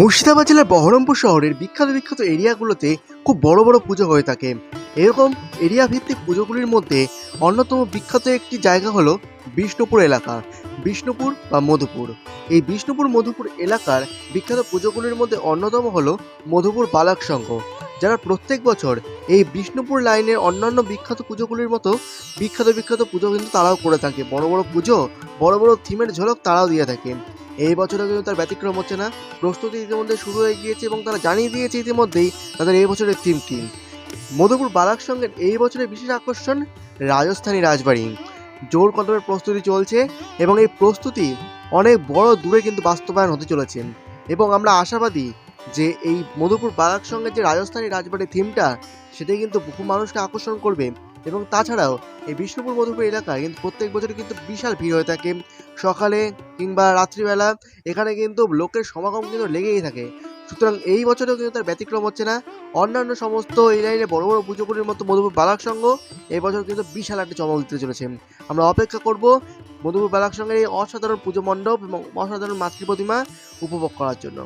মুর্শিদাবাদ জেলার বহরমপুর শহরের বিখ্যাত বিখ্যাত এরিয়াগুলোতে খুব বড় বড় পুজো হয়ে থাকে। এরকম এরিয়া ভিত্তিক পুজোগুলির মধ্যে অন্যতম বিখ্যাত একটি জায়গা হলো বিষ্ণুপুর এলাকা, বিষ্ণুপুর বা মধুপুর। এই বিষ্ণুপুর, মধুপুর এলাকার বিখ্যাত পুজোগুলির মধ্যে অন্যতম হলো মধুপুর বালক সংঘ যারা প্রত্যেক বছর এই বিষ্ণুপুর লাইনের অন্যান্য বিখ্যাত পুজোগুলির মতো বিখ্যাত বিখ্যাত পুজো কিন্তু তারাও করে থাকে। বড় বড় পুজো, বড় বড় থিমের ঝলক তারাও দিয়ে থাকে। এই বছরও কিন্তু তার ব্যতিক্রম হচ্ছে না। প্রস্তুতি ইতিমধ্যে শুরু হয়ে গিয়েছে এবং তারা জানিয়ে দিয়েছে ইতিমধ্যেই তাদের এই বছরের থিম কি। মধুপুর বালাক সঙ্গের এই বছরের বিশেষ আকর্ষণ রাজস্থানী রাজবাড়ি। জোর কদমের প্রস্তুতি চলছে এবং এই প্রস্তুতি অনেক বড় দূরে কিন্তু বাস্তবায়ন হতে চলেছে। এবং আমরা আশাবাদী যে এই মধুপুর বালাক সঙ্গের যে রাজস্থানী রাজবাড়ির থিমটা, সেটাই কিন্তু বহু মানুষকে আকর্ষণ করবে। এবং তাছাড়াও এই বিষ্ণুপুর মধুপুর এলাকায় কিন্তু প্রত্যেক বছর কিন্তু বিশাল ভিড় হয়ে থাকে। সকালে কিংবা রাত্রিবেলা এখানে কিন্তু লোকের সমাগম কিন্তু লেগেই থাকে। সুতরাং এই বছরেও কিন্তু তার ব্যতিক্রম হচ্ছে না। অন্যান্য সমস্ত এই লাইনে বড় বড় পুজোগুলির মতো মধুপুর বালাক সংঘ এই বছর কিন্তু বিশাল একটা চমক দিতে চলেছে। আমরা অপেক্ষা করব মধুপুর বালাক সংঘের এই অসাধারণ পুজো মণ্ডপ এবং অসাধারণ মাতৃ প্রতিমা উপভোগ করার জন্য।